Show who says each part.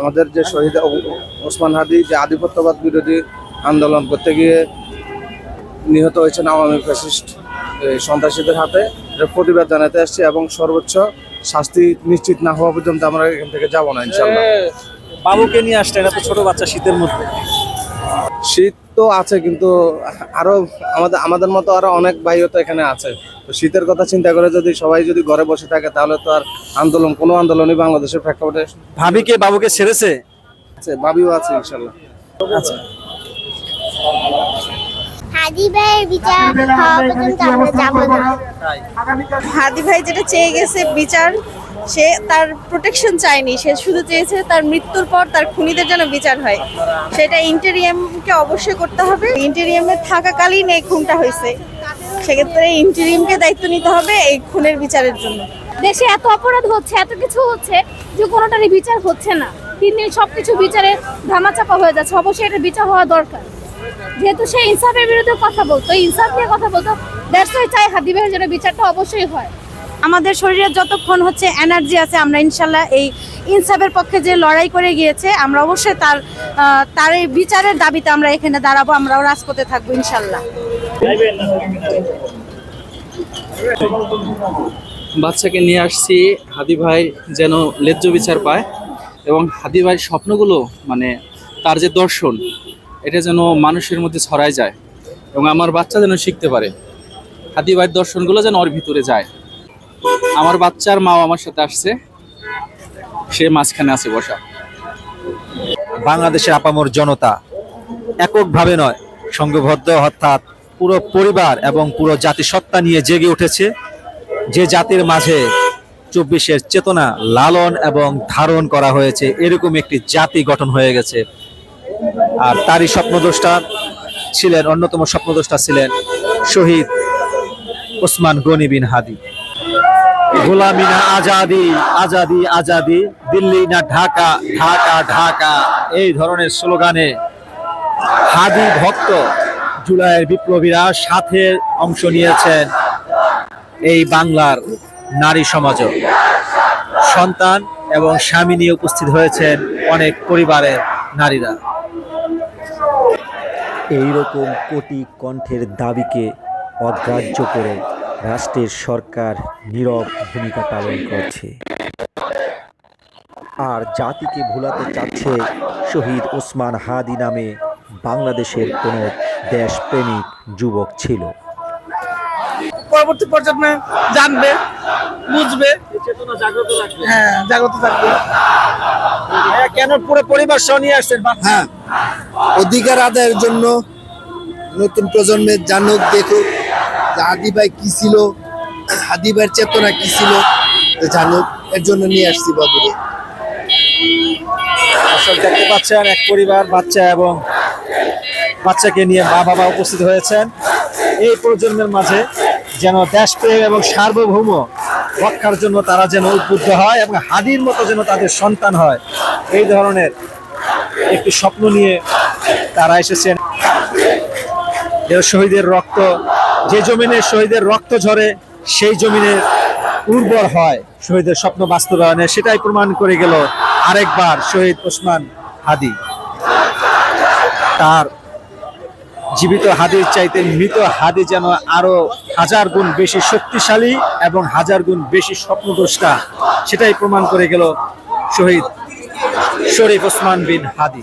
Speaker 1: আমাদের যে শহীদ ওসমান হাদি যে আধিপত্যবাদ বিরোধী আন্দোলন করতে গিয়ে নিহত হয়েছেন আওয়ামী ফ্যাসিস্ট এই সন্ত্রাসীদের হাতে। এর প্রতিবাদ জানাতে আসছি এবং সর্বোচ্চ শাস্তি নিশ্চিত না হওয়া পর্যন্ত আমরা এখান থেকে যাব না ইনশাল্লাহ
Speaker 2: বাবুকে নিয়ে আসলেন এত ছোট বাচ্চা শীতের মধ্যে।
Speaker 1: শীত তো আছে কিন্তু আরও আমাদের আমাদের মতো আরও অনেক ভাইও তো এখানে আছে। তো শীতের কথা চিন্তা করে যদি সবাই যদি ঘরে বসে থাকে তাহলে তো আর আন্দোলন কোনো আন্দোলনই বাংলাদেশের প্রেক্ষাপটে
Speaker 2: ভাবিকে বাবুকে ছেড়েছে?
Speaker 1: আছে ভাবিও আছে ইনশাল্লাহ।
Speaker 2: আচ্ছা।
Speaker 3: হাদি ভাইয়ের বিচার হওয়া পর্যন্ত আমরা যাব না।
Speaker 4: হাদি ভাই যেটা চেয়ে গেছে বিচার সে তার প্রোটেকশন চায়নি। সে শুধু চেয়েছে তার মৃত্যুর পর তার খুনিদের যেন বিচার হয়। সেটা ইন্টেরিয়ামকে অবশ্যই করতে হবে। ইন্টেরিয়ামে থাকাকালীন এই খুনটা হয়েছে। সেক্ষেত্রে ইন্টেরিয়ামকে দায়িত্ব নিতে হবে এই খুনের বিচারের জন্য।
Speaker 5: দেশে এত অপরাধ হচ্ছে এত কিছু হচ্ছে যে কোনোটারই বিচার হচ্ছে না। দিন দিন সবকিছু বিচারে ধামাচাপা হয়ে যাচ্ছে অবশ্যই এটা বিচার হওয়া দরকার। যেহেতু সে ইনসাফের বিরুদ্ধে কথা বলতো ইনসাফ নিয়ে কথা বলতো দ্যাটস চাই হাদি ভাইয়ের জন্য বিচারটা অবশ্যই হয়।
Speaker 4: আমাদের শরীরে যতক্ষণ হচ্ছে এনার্জি আছে আমরা ইনশাল্লাহ এই ইনসাফের পক্ষে যে লড়াই করে গিয়েছে আমরা অবশ্যই তার তার এই বিচারের দাবিতে আমরা এখানে দাঁড়াবো আমরাও রাজপথে থাকব ইনশাল্লাহ।
Speaker 6: বাচ্চাকে নিয়ে আসছি, হাদি ভাই যেন লেজ্জ বিচার পায় এবং হাদি ভাইয়ের স্বপ্নগুলো মানে তার যে দর্শন, এটা যেন মানুষের মধ্যে ছড়ায় যায় এবং আমার বাচ্চা যেন শিখতে পারে। হাদি ভাইয়ের দর্শনগুলো যেন ওর ভিতরে যায়। আমার বাচ্চার মাও আমার সাথে আসছে। সে মাঝখানে আছে বসা।
Speaker 2: বাংলাদেশের আপামর জনতা, এককভাবে নয়, সংঘবদ্ধ অর্থাৎ পুরো পরিবার এবং পুরো জাতিসত্তা নিয়ে জেগে উঠেছে। যে জাতির মাঝে চব্বিশের চেতনা লালন এবং ধারণ করা হয়েছে, এরকম একটি জাতি গঠন হয়ে গেছে। আর তারই স্বপ্নদ্রষ্টা ছিলেন, অন্যতম স্বপ্নদ্রষ্টা ছিলেন শহীদ ওসমান গনি বিন হাদি। গোলামি না আজাদি আজাদি আজাদি, দিল্লি না ঢাকা ঢাকা ঢাকা, এই ধরনের স্লোগানে হাদি ভক্ত জুলাইয়ের বিপ্লবীরা সাথে অংশ নিয়েছেন এই বাংলার নারী সমাজ সন্তান এবং স্বামী নিয়ে উপস্থিত হয়েছেন অনেক পরিবারের নারীরা।
Speaker 7: এইরকম কোটি কণ্ঠের দাবিকে অগ্রাহ্য করে রাষ্ট্রের সরকার নীরব ভূমিকা পালন করছে। আর জাতিকে ভুলাতে চাচ্ছে শহীদ ওসমান হাদি নামে বাংলাদেশের কোনো দেশপ্রেমিক যুবক ছিল।
Speaker 8: পরবর্তী প্রজন্মে জানবে বুঝবে। হ্যাঁ জাগ্রত থাকবে।
Speaker 2: কেন পুরো পরিবার সহ নিয়ে আসছেন
Speaker 9: হ্যাঁ অধিকার আদায়ের জন্য নতুন প্রজন্মের জানুক দেখুক যে হাদি ভাই কি ছিল হাদি ভাইয়ের চেতনা কি ছিল তো জানুক এর জন্য নিয়ে আসছি বাবুরে।
Speaker 2: দর্শক দেখতে পাচ্ছেন এক পরিবার বাচ্চা এবং বাচ্চাকে নিয়ে মা বাবা উপস্থিত হয়েছেন। এই প্রজন্মের মাঝে যেন দেশপ্রেম এবং সার্বভৌম রক্ষার জন্য তারা যেন উদ্বুদ্ধ হয় এবং হাদির মতো যেন তাদের সন্তান হয়, এই ধরনের একটি স্বপ্ন নিয়ে তারা এসেছেন। শহীদের রক্ত, যে জমিনে শহীদের রক্ত ঝরে, সেই জমিনের উর্বর হয় শহীদের স্বপ্ন বাস্তবায়নে। সেটাই প্রমাণ করে গেল আরেকবার শহীদ ওসমান হাদি। তার জীবিত হাদির চাইতে মৃত হাদি যেন আরও হাজার গুণ বেশি শক্তিশালী এবং হাজার গুণ বেশি স্বপ্নদ্রষ্টা, সেটাই প্রমাণ করে গেল শহীদ শরীফ ওসমান বিন হাদি।